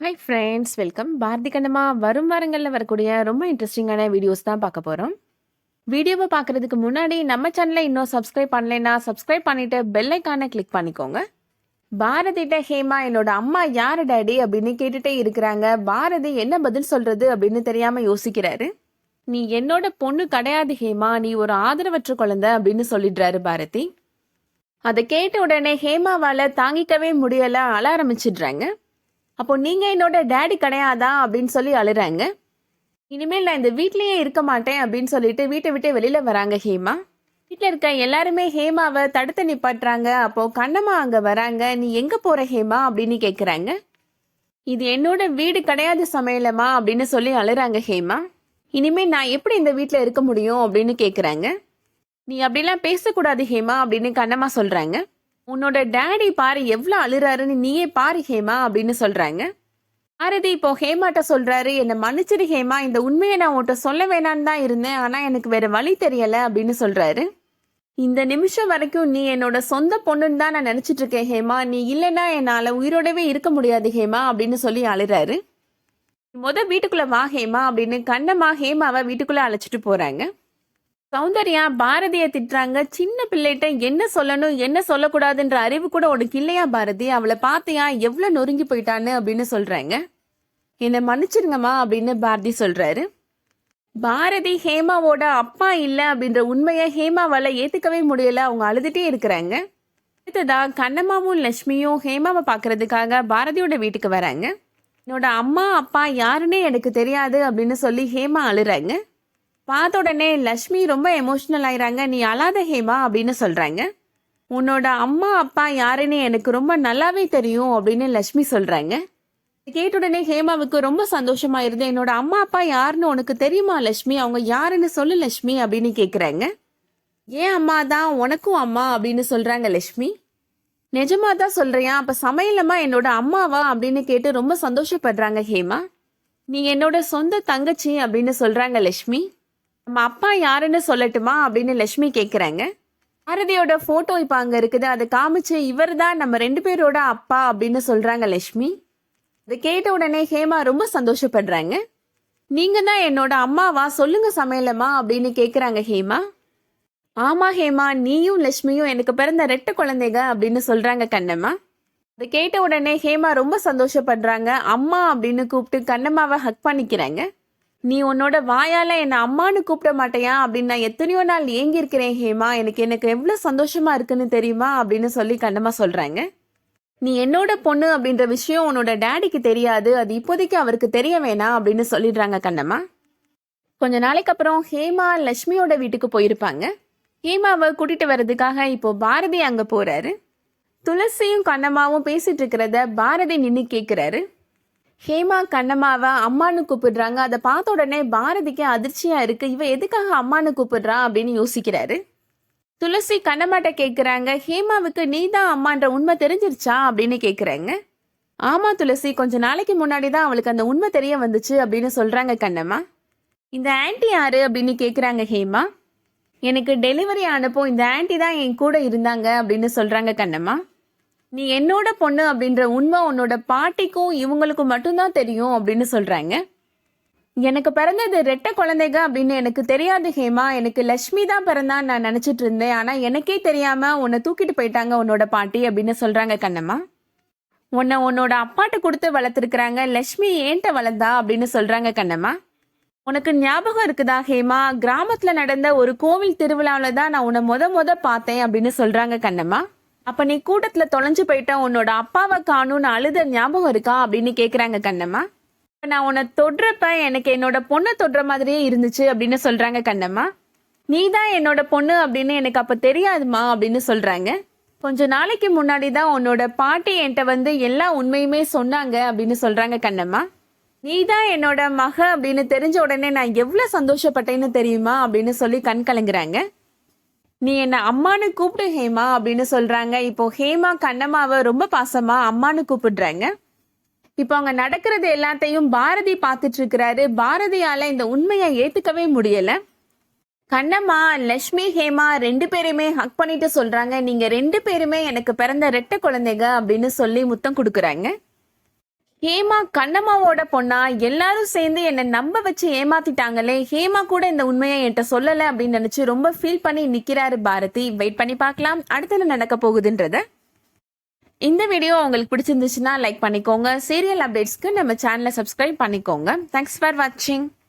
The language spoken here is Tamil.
Hi friends welcome Bharathi Kannamma வரும் வாரங்களில் வரக்கூடிய ரொம்ப இன்ட்ரெஸ்டிங்கான வீடியோஸ் தான் பார்க்க போகிறோம் வீடியோவை பார்க்குறதுக்கு முன்னாடி நம்ம சேனலை இன்னும் சப்ஸ்கிரைப் பண்ணலைன்னா சப்ஸ்கிரைப் பண்ணிவிட்டு பெல் கிளிக் பண்ணிக்கோங்க. பாரதிட்ட ஹேமா என்னோட அம்மா யார் டேடி அப்படின்னு கேட்டுட்டே இருக்கிறாங்க. பாரதி என்ன பதில் சொல்கிறது அப்படின்னு தெரியாமல் யோசிக்கிறாரு. நீ என்னோட பொண்ணு கிடையாது ஹேமா நீ ஒரு ஆதரவற்ற குழந்தை அப்படின்னு சொல்லிடுறாரு பாரதி. அதை கேட்ட உடனே ஹேமாவால் தாங்கிக்கவே முடியலை அலாரமிச்சிடுறாங்க ஆரம்பிச்சிடுறாங்க. அப்போ நீங்க என்னோட டேடி கிடையாதா அப்படின்னு சொல்லி அழுறாங்க. இனிமேல் நான் இந்த வீட்லயே இருக்க மாட்டேன் அப்படின்னு சொல்லிட்டு வீட்டை விட்டு வெளியில வராங்க ஹேமா. வீட்டில் இருக்க எல்லாருமே ஹேமாவை தடுத்து நிப்பாட்டுறாங்க. அப்போ கண்ணம்மா அங்க வராங்க. நீ எங்க போற ஹேமா அப்படின்னு கேக்குறாங்க. இது என்னோட வீடு கிடையாது சமையலம்மா அப்படின்னு சொல்லி அழுறாங்க ஹேமா. இனிமே நான் எப்படி இந்த வீட்டில் இருக்க முடியும் அப்படின்னு கேக்குறாங்க. நீ அப்படிலாம் பேசக்கூடாது ஹேமா அப்படின்னு கண்ணம்மா சொல்றாங்க. உன்னோட டேடி பாரு எவ்வளோ அழுறாருன்னு நீயே பாரு ஹேமா அப்படின்னு சொல்றாங்க. பாரதி இப்போ ஹேமாட்ட சொல்றாரு என்னை மன்னிச்சிடு ஹேமா இந்த உண்மையை நான் உன்கிட்ட சொல்ல வேணான்னு தான் இருந்தேன் ஆனா எனக்கு வேற வழி தெரியல அப்படின்னு சொல்றாரு. இந்த நிமிஷம் வரைக்கும் நீ என்னோட சொந்த பொண்ணுன்னு தான் நான் நினைச்சிட்டு இருக்கேன் ஹேமா நீ இல்லைன்னா என்னால உயிரோடவே இருக்க முடியாது ஹேமா அப்படின்னு சொல்லி அழுறாரு. முத வீட்டுக்குள்ள வா ஹேமா அப்படின்னு கண்ணம்மா ஹேமாவை வீட்டுக்குள்ள அழைச்சிட்டு போறாங்க. சௌந்தர்யா பாரதியை திட்டுறாங்க. சின்ன பிள்ளைகிட்ட என்ன சொல்லணும் என்ன சொல்லக்கூடாதுன்ற அறிவு கூட உனக்கு இல்லையா பாரதி? அவளை பார்த்தியா? எவ்வளோ நொறுங்கி போயிட்டான்னு அப்படின்னு சொல்றாங்க. என்னை மன்னிச்சிருங்கம்மா அப்படின்னு பாரதி சொல்றாரு. பாரதி ஹேமாவோட அப்பா இல்லை அப்படின்ற உண்மையை ஹேமாவால் ஏற்றுக்கவே முடியல. அவங்க அழுதுகிட்டே இருக்கிறாங்க. அடுத்ததா கண்ணம்மாவும் லட்சுமியும் ஹேமாவை பார்க்கறதுக்காக பாரதியோட வீட்டுக்கு வராங்க. என்னோட அம்மா அப்பா யாருன்னே எனக்கு தெரியாது அப்படின்னு சொல்லி ஹேமா அழுறாங்க. பார்த்த உடனே லக்ஷ்மி ரொம்ப எமோஷ்னல் ஆயிறாங்க. நீ அழாத ஹேமா அப்படின்னு சொல்றாங்க. உன்னோட அம்மா அப்பா யாருன்னு எனக்கு ரொம்ப நல்லாவே தெரியும் அப்படின்னு லக்ஷ்மி சொல்றாங்க. கேட்ட உடனே ஹேமாவுக்கு ரொம்ப சந்தோஷமா இருந்து என்னோட அம்மா அப்பா யாருன்னு உனக்கு தெரியுமா லக்ஷ்மி? அவங்க யாருன்னு சொல்லு லக்ஷ்மி அப்படின்னு கேக்குறாங்க. ஏன் அம்மா தான்? உனக்கும் அம்மா அப்படின்னு சொல்றாங்க லக்ஷ்மி. நிஜமா தான் சொல்றியா? அப்ப சமையலம்மா என்னோட அம்மாவா? அப்படின்னு கேட்டு ரொம்ப சந்தோஷப்படுறாங்க ஹேமா. நீ என்னோட சொந்த தங்கச்சி அப்படின்னு சொல்றாங்க லக்ஷ்மி. நம்ம அப்பா யாருன்னு சொல்லட்டுமா அப்படின்னு லட்சுமி கேட்குறாங்க பாரதியோட ஃபோட்டோ இப்போ அங்கே இருக்குது. அதை காமிச்சு இவர் தான் நம்ம ரெண்டு பேரோட அப்பா அப்படின்னு சொல்கிறாங்க லட்சுமி. அதை கேட்ட உடனே ஹேமா ரொம்ப சந்தோஷப்படுறாங்க. நீங்கள் தான் என்னோட அம்மாவா? சொல்லுங்க சமையலம்மா அப்படின்னு கேட்குறாங்க ஹேமா. ஆமா ஹேமா நீயும் லட்சுமியும் எனக்கு பிறந்த ரெட்ட குழந்தைங்க அப்படின்னு சொல்கிறாங்க கண்ணம்மா. அதை கேட்ட உடனே ஹேமா ரொம்ப சந்தோஷப்படுறாங்க. அம்மா அப்படின்னு கூப்பிட்டு கண்ணம்மாவை ஹக் பண்ணிக்கிறாங்க. நீ உன்னோட வாயால என்னை அம்மானு கூப்பிட மாட்டேயா? அப்படின்னு நான் எத்தனையோ நாள் ஏங்கியிருக்கிறேன் ஹேமா. எனக்கு எனக்கு எவ்வளோ சந்தோஷமா இருக்குன்னு தெரியுமா? அப்படின்னு சொல்லி கண்ணம்மா சொல்றாங்க. நீ என்னோட பொண்ணு அப்படின்ற விஷயம் உன்னோட டேடிக்கு தெரியாது. அது இப்போதைக்கு அவருக்கு தெரிய வேணாம் அப்படின்னு சொல்லிடுறாங்க கண்ணம்மா. கொஞ்ச நாளைக்கு அப்புறம் ஹேமா லக்ஷ்மியோட வீட்டுக்கு போயிருப்பாங்க. ஹேமாவை கூட்டிட்டு வர்றதுக்காக இப்போ பாரதி அங்கே போறாரு. துளசியும் கண்ணம்மாவும் பேசிட்டு இருக்கிறத பாரதி நின்று கேட்குறாரு ஹேமா கண்ணம்மாவை அம்மானு கூப்பிடுறாங்க. அதை பார்த்த உடனே பாரதிக்கு அதிர்ச்சியா இருக்கு. இவ எதுக்காக அம்மானு கூப்பிடுறா அப்படின்னு யோசிக்கிறாரு. துளசி கண்ணம்மாட்ட கேட்குறாங்க ஹேமாவுக்கு நீ தான் அம்மான்ற உண்மை தெரிஞ்சிருச்சா அப்படின்னு கேட்குறாங்க ஆமா துளசி கொஞ்ச நாளைக்கு முன்னாடி தான் அவளுக்கு அந்த உண்மை தெரிய வந்துச்சு அப்படின்னு சொல்றாங்க கண்ணம்மா. இந்த ஆன்டி யாரு அப்படின்னு கேட்குறாங்க ஹேமா. எனக்கு டெலிவரி ஆனப்போ இந்த ஆன்டி தான் என் கூட இருந்தாங்க அப்படின்னு சொல்றாங்க கண்ணம்மா. நீ என்னோட பொண்ணு அப்படின்ற உண்மை உன்னோட பாட்டிக்கும் இவங்களுக்கும் மட்டும்தான் தெரியும் அப்படின்னு சொல்றாங்க. எனக்கு பிறந்தது ரெட்ட குழந்தைங்க அப்படின்னு எனக்கு தெரியாது ஹேமா. எனக்கு லக்ஷ்மி தான் பிறந்தான் நான் நினச்சிட்டு இருந்தேன். ஆனால் எனக்கே தெரியாமல் உன்னை தூக்கிட்டு போயிட்டாங்க உன்னோட பாட்டி அப்படின்னு சொல்கிறாங்க கண்ணம்மா. உன்னை உன்னோட அப்பாட்ட கொடுத்து வளர்த்துருக்குறாங்க. லக்ஷ்மி ஏன்ட்ட வளர்ந்தா அப்படின்னு சொல்கிறாங்க கண்ணம்மா. உனக்கு ஞாபகம் இருக்குதா ஹேமா? கிராமத்தில் நடந்த ஒரு கோவில் திருவிழாவில் தான் நான் உன்னை முத முத பார்த்தேன் அப்படின்னு சொல்கிறாங்க கண்ணம்மா. அப்ப நீ கூட்டத்துல தொலைஞ்சு போயிட்ட உன்னோட அப்பாவை காணும்னு அழுத ஞாபகம் இருக்கா அப்படின்னு கேக்குறாங்க கண்ணம்மா. நான் உன்னை தொடுறப்ப எனக்கு என்னோட பொண்ணை தொடுற மாதிரியே இருந்துச்சு அப்படின்னு சொல்றாங்க கண்ணம்மா. நீ தான் என்னோட பொண்ணு அப்படின்னு எனக்கு அப்ப தெரியாதுமா அப்படின்னு சொல்றாங்க. கொஞ்ச நாளைக்கு முன்னாடி தான் உன்னோட பாட்டி என்கிட்ட வந்து எல்லா உண்மையுமே சொன்னாங்க அப்படின்னு சொல்றாங்க கண்ணம்மா. நீ தான் என்னோட மக அப்படின்னு தெரிஞ்ச உடனே நான் எவ்வளவு சந்தோஷப்பட்டேன்னு தெரியுமா அப்படின்னு சொல்லி கண் கலங்குறாங்க. நீ என்ன அம்மானு கூப்பிடு ஹேமா அப்படின்னு சொல்றாங்க. இப்போ ஹேமா கண்ணம்மாவை ரொம்ப பாசமா அம்மானு கூப்பிடுறாங்க. இப்போ அங்க நடக்கிறது எல்லாத்தையும் பாரதி பார்த்துட்டு இருக்கிறாரு. பாரதியால இந்த உண்மையை ஏத்துக்கவே முடியல. கண்ணம்மா லக்ஷ்மி ஹேமா ரெண்டு பேருமே ஹக் பண்ணிட்டு சொல்றாங்க. நீங்க ரெண்டு பேருமே எனக்கு பிறந்த ரெட்ட குழந்தைங்க அப்படின்னு சொல்லி முத்தம் கொடுக்குறாங்க. ஹேமா கண்ணம்மாவோட பொண்ணா? எல்லாரும் சேர்ந்து என்னை நம்ப வச்சு ஏமாத்திட்டாங்களே. ஹேமா கூட இந்த உண்மையை என்கிட்ட சொல்லலை அப்படின்னு நினைச்சு ரொம்ப ஃபீல் பண்ணி நிக்கிறாரு பாரதி. வெயிட் பண்ணி பார்க்கலாம். அடுத்தது நடக்க போகுதுன்றத. இந்த வீடியோ உங்களுக்கு பிடிச்சிருந்துச்சுன்னா லைக் பண்ணிக்கோங்க. சீரியல் அப்டேட்ஸ்க்கு நம்ம சேனலை சப்ஸ்கிரைப் பண்ணிக்கோங்க. தேங்க்ஸ் ஃபார் வாட்சிங்